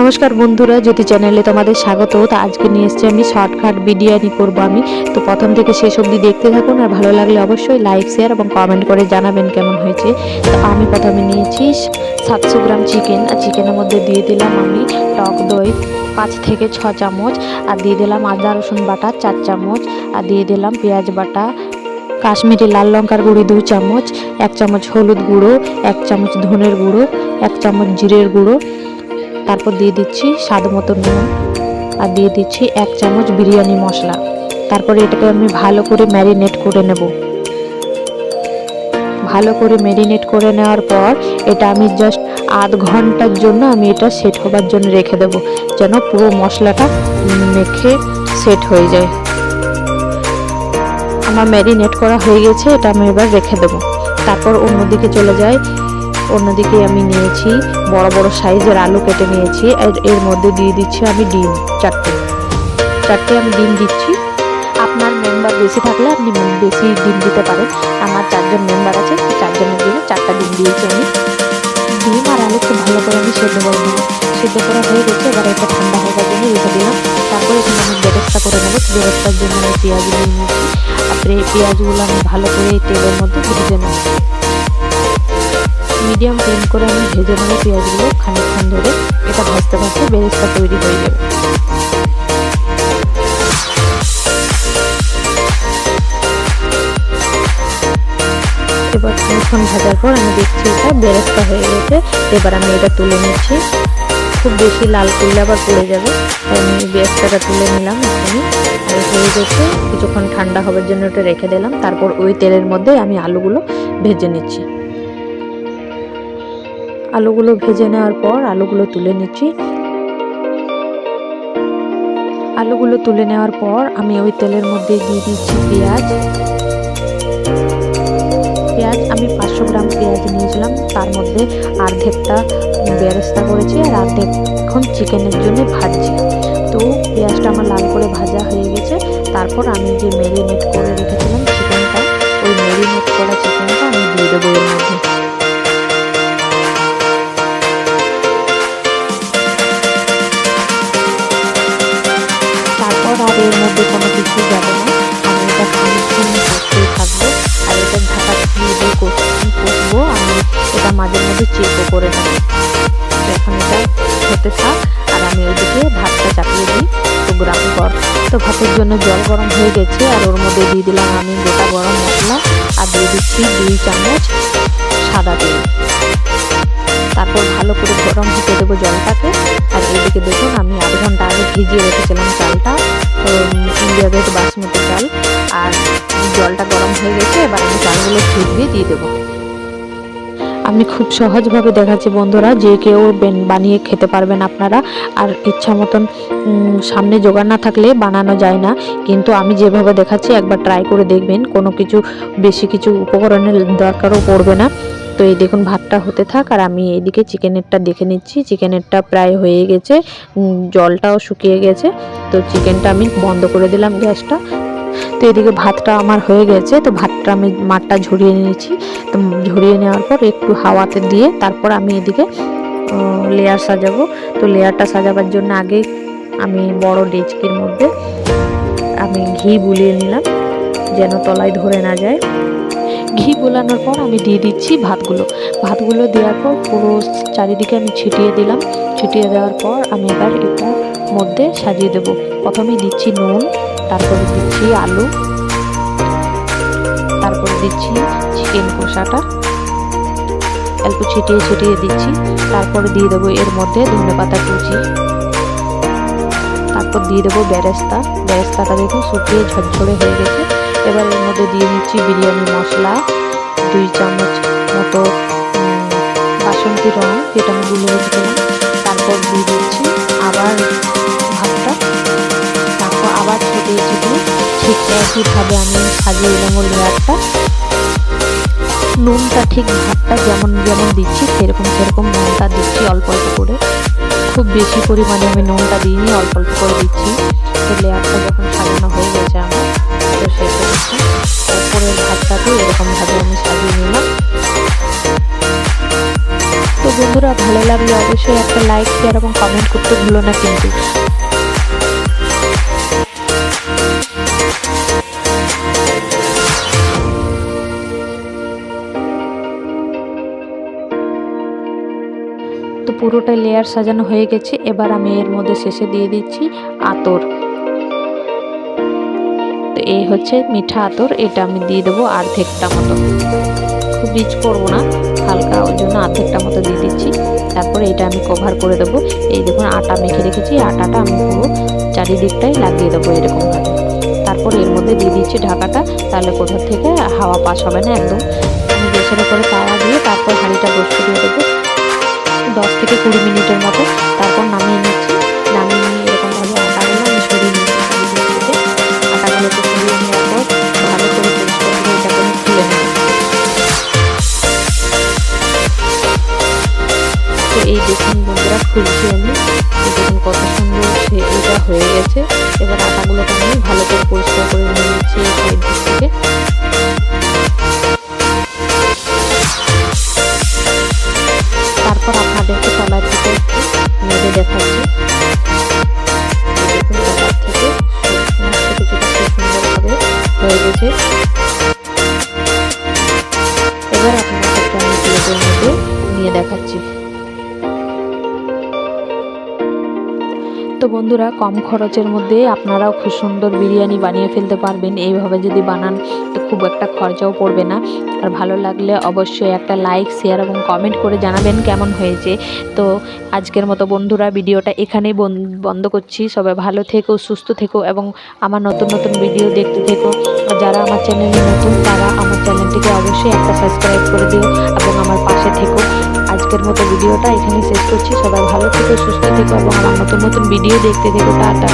নমস্কার বন্ধুরা, জ্যোতি চ্যানেলে তোমাদের স্বাগত। তো আজকে নিয়ে এসেছি আমি শর্টকাট বিরিয়ানি করব আমি। তো প্রথম থেকে শেষ অবধি দেখতে থাকুন আর ভালো লাগলে অবশ্যই লাইক শেয়ার এবং কমেন্ট করে জানাবেন কেমন হয়েছে। তো আমি প্রথমে নিয়েছি সাতশো গ্রাম চিকেন আর চিকেনের মধ্যে দিয়ে দিলাম আমি টক দই, পাঁচ থেকে ছ চামচ। আর দিয়ে দিলাম আদা, রসুন বাটা, চার চামচ। আর দিয়ে দিলাম পেঁয়াজ বাটা, কাশ্মীরি লাল লঙ্কার গুঁড়ি দু চামচ, এক চামচ হলুদ গুঁড়ো, এক চামচ ধনের গুঁড়ো, এক চামচ জিরের গুঁড়ো। তারপর দিয়ে দিচ্ছি স্বাদ মতো নুন আর দিয়ে দিচ্ছি এক চামচ বিরিয়ানি মশলা। তারপরে এটাকে আমি ভালো করে ম্যারিনেট করে নেব। ভালো করে ম্যারিনেট করে নেওয়ার পর এটা আমি জাস্ট আধ ঘণ্টার জন্য আমি এটা সেট হবার জন্য রেখে দেব, যেন পুরো মশলাটা মেখে সেট হয়ে যায়। আমার ম্যারিনেট করা হয়ে গেছে, এটা আমি এবার রেখে দেবো। তারপর অন্যদিকে চলে যাই অন্যদিকে আমি নিয়েছি বড় বড় সাইজের আলু কেটে নিয়েছি। এর মধ্যে দিয়ে দিচ্ছি আমি ডিম, চারটে। চারটে আমি ডিম দিচ্ছি। আপনার মেম্বার বেশি থাকলে আপনি বেশি ডিম দিতে পারেন। আমার চারজন মেম্বার আছে, চারজনের জন্য চারটা ডিম দিয়েছি আমি। ডিম আর আলু খুব ভালো করে আমি সেদ্ধ করে নেব সেদ্ধ করা হয়ে গেছে, এবার এটা ঠান্ডা হয়ে জন্য রেখে দিলাম। তারপরে এখানে আমি বেরেস্তা করে নেব। বেরেস্তার জন্য আমি পেঁয়াজ নিয়ে নিয়েছি। তারপরে পেঁয়াজগুলো আমি ভালো করে তেলের মধ্যে ভেজে নেব। মিডিয়াম ফ্লেম করে আমি ভেজে নেব পেঁয়াজগুলো খানিকক্ষণ ধরে। এটা ভাজতে ভাজতে বেরেস্তা তৈরি হয়ে যাবে। এবার খানিকক্ষণ ভাজার পর আমি দেখছি এটা বেরেস্তা হয়ে গেছে। এবার আমি এটা তুলে নিচ্ছি। খুব বেশি লাল করলে আবার পড়ে যাবে। তাই আমি বেরেস্তাটা তুলে নিলাম এখানে হয়ে গেছে, কিছুক্ষণ ঠান্ডা হবার জন্য ওটা রেখে দিলাম। তারপর ওই তেলের মধ্যে আমি আলুগুলো ভেজে নিচ্ছি। আলুগুলো ভেজে নেওয়ার পর আলুগুলো তুলে নিচ্ছি। আলুগুলো তুলে নেওয়ার পর আমি ওই তেলের মধ্যে দিয়ে দিচ্ছি পেঁয়াজ। পেঁয়াজ আমি পাঁচশো গ্রাম পেঁয়াজ নিয়েছিলাম, তার মধ্যে অর্ধেকটা বেরেস্তা করেছি আর অর্ধেক এখন চিকেনের জন্য ভাজছি। তো পেঁয়াজটা আমার লাল করে ভাজা হয়ে গেছে, তারপর আমি যে ম্যারিনেট করে রেখেছিলাম চিকেনটা, ওই ম্যারিনেট করা চিকেনটা আমি দিয়ে দেবো এর মধ্যে। এর মধ্যে কোনো কিছু যাবে না। আমি এটা খানিক্ষণ করতেই থাকব আর এটা ঢাকা দিয়ে কষবো আমি এটা মাঝে মাঝে চেকও করে নেব। এখন এটা হতে থাক আর আমি ওইদিকে ভাতটা চাপিয়ে দিই তো গ্রাম গরম তো ভাতের জন্য জল গরম হয়ে গেছে আর ওর মধ্যে দিয়ে দিলাম আমি গোটা গরম মশলা আর দিয়ে দিচ্ছি দুই চামচ সাদা তেল। তারপর ভালো করে গরম হতে দেবো জলটাকে। আর এদিকে দেখুন আমি আধ ঘণ্টা আগে ভিজিয়ে রেখেছিলাম চালটা। ইন্ডিয়া গেট বাসমতি চাল। আর জলটা গরম হয়ে গেছে, এবার আমি চালগুলো ভিজিয়ে দিয়ে দেবো। আমি খুব সহজভাবে দেখাচ্ছি বন্ধুরা, যে কেউ বানিয়ে খেতে পারবেন আপনারা। আর ইচ্ছা মতন সামনে জোগাড় না থাকলে বানানো যায় না। কিন্তু আমি যেভাবে দেখাচ্ছি, একবার ট্রাই করে দেখবেন। কোনো কিছু, বেশি কিছু উপকরণের দরকারও পড়বে না। তো এই দেখুন, ভাতটা হতে থাক আর আমি এইদিকে চিকেনেরটা দেখে নিচ্ছি। চিকেনেরটা প্রায় হয়ে গেছে জলটাও শুকিয়ে গেছে। তো চিকেনটা আমি বন্ধ করে দিলাম গ্যাসটা। তো এদিকে ভাতটা আমার হয়ে গেছে, তো ভাতটা আমি মাঠটা ঝরিয়ে নিয়েছি। তো ঝরিয়ে নেওয়ার পর একটু হাওয়াতে দিয়ে তারপর আমি এদিকে লেয়ার সাজাবো। তো লেয়ারটা সাজাবার জন্য আগে আমি বড় ডেচকির মধ্যে আমি ঘি বুলিয়ে নিলাম, যেন তলায় ধরে না যায়। ঘি বোলানোর পর আমি দিয়ে দিচ্ছি ভাতগুলো। ভাতগুলো দেওয়ার পর পুরো চারিদিকে আমি ছিটিয়ে দিলাম। ছিটিয়ে দেওয়ার পর আমি এবার এটার মধ্যে সাজিয়ে দেব। প্রথমে দিচ্ছি নুন, তারপরে দিচ্ছি আলু, তারপরে দিচ্ছি চিকেন কষাটা। অল্প ছিটিয়ে ছিটিয়ে দিচ্ছি। তারপরে দিয়ে দেবো এর মধ্যে ধনে পাতা কুচি। তারপর দিয়ে দেবো বেরেস্তা। বেরেস্তাটা দেখুন শুকিয়ে ঝরঝরে হয়ে গেছে। এবার এর মধ্যে দিয়ে দিচ্ছি বিরিয়ানি মশলা, দুই চামচ মতো বাসন্তী রং, যেটা আমি গুলে রেখেছিলাম। তারপর দিয়ে দিচ্ছি আবার ভাতটা। তারপর আবার ছিটিয়ে ছিটিয়ে ঠিক একইভাবে আমি সাজিয়ে দিলাম লেয়ারটা। নুনটা ঠিক ভাতটা যেমন যেমন দিচ্ছি, সেরকম সেরকম নুনটা দিচ্ছি অল্প অল্প করে। খুব বেশি পরিমাণে আমি নুনটা দিইনি, অল্প অল্প করে দিচ্ছি। লেয়ারটা যখন সাজানো হয়ে গেছে আমার। বন্ধুরা, ভালো লাগলে অবশ্যই একটা লাইক শেয়ার এবং কমেন্ট করতে ভুলো না কিন্তু। তো পুরোটা লেয়ার সাজানো হয়ে গেছে, এবার আমি এর মধ্যে শেষে দিয়ে দিচ্ছি আতর। তো এই হচ্ছে মিঠা আতর, এটা আমি দিয়ে দেবো অর্ধেকটা মতো। খুব রিচ করব না। হালকা ওই জন্য আর্ধেকটা মতো দিয়ে দিচ্ছি। তারপরে এটা আমি কভার করে দেবো। এই দেখুন, আটা মেখে রেখেছি। আটাটা আমি পুরো চারিদিকটাই লাগিয়ে দেবো এরকমভাবে। তারপর এর মধ্যে দিয়ে দিচ্ছি ঢাকাটা। তাহলে কোথাও থেকে হাওয়া পাস হবে না একদম। গ্যাসের উপরে তাওয়া দিয়ে তারপর হাঁড়িটা বসতে দিয়ে দেবো। দশ থেকে কুড়ি মিনিটের মতো। তারপর নামিয়ে নিচ্ছি। তো এই দেখুন বন্ধুরা খুলছি আমি। দেখুন কত সুন্দর সে এটা হয়ে গেছে। এবার আটাগুলোকে আমি ভালো করে পরিষ্কার করে নিয়ে নিচ্ছি এই থেকে। তারপর আপনাদেরকে তলার থেকে নেড়ে দেখাচ্ছি। হয়ে গেছে। এবার আপনাদেরকে আমি নিয়ে দেখাচ্ছি। তো বন্ধুরা, কম খরচের মধ্যে আপনারাও খুব সুন্দর বিরিয়ানি বানিয়ে ফেলতে পারবেন। এইভাবে যদি বানান, তো খুব একটা খরচাও পড়বে না। আর ভালো লাগলে অবশ্যই একটা লাইক, শেয়ার এবং কমেন্ট করে জানাবেন কেমন হয়েছে। তো আজকের মতো বন্ধুরা, ভিডিওটা এখানেই বন- বন্ধ করছি। সবাই ভালো থেকো, সুস্থ থেকো এবং আমার নতুন নতুন ভিডিও দেখতে থেকো। যারা আমার চ্যানেলে নতুন, তারা আমার চ্যানেলটিকে অবশ্যই একটা সাবস্ক্রাইব করে দিও এবং আমার পাশে থেকো। আজকের মতো ভিডিওটা এখানেই শেষ করছি। সবাই ভালো থেকো, সুস্থ থেকো এবং আমার নতুন নতুন ভিডিও দেখতে থেকো টাটা।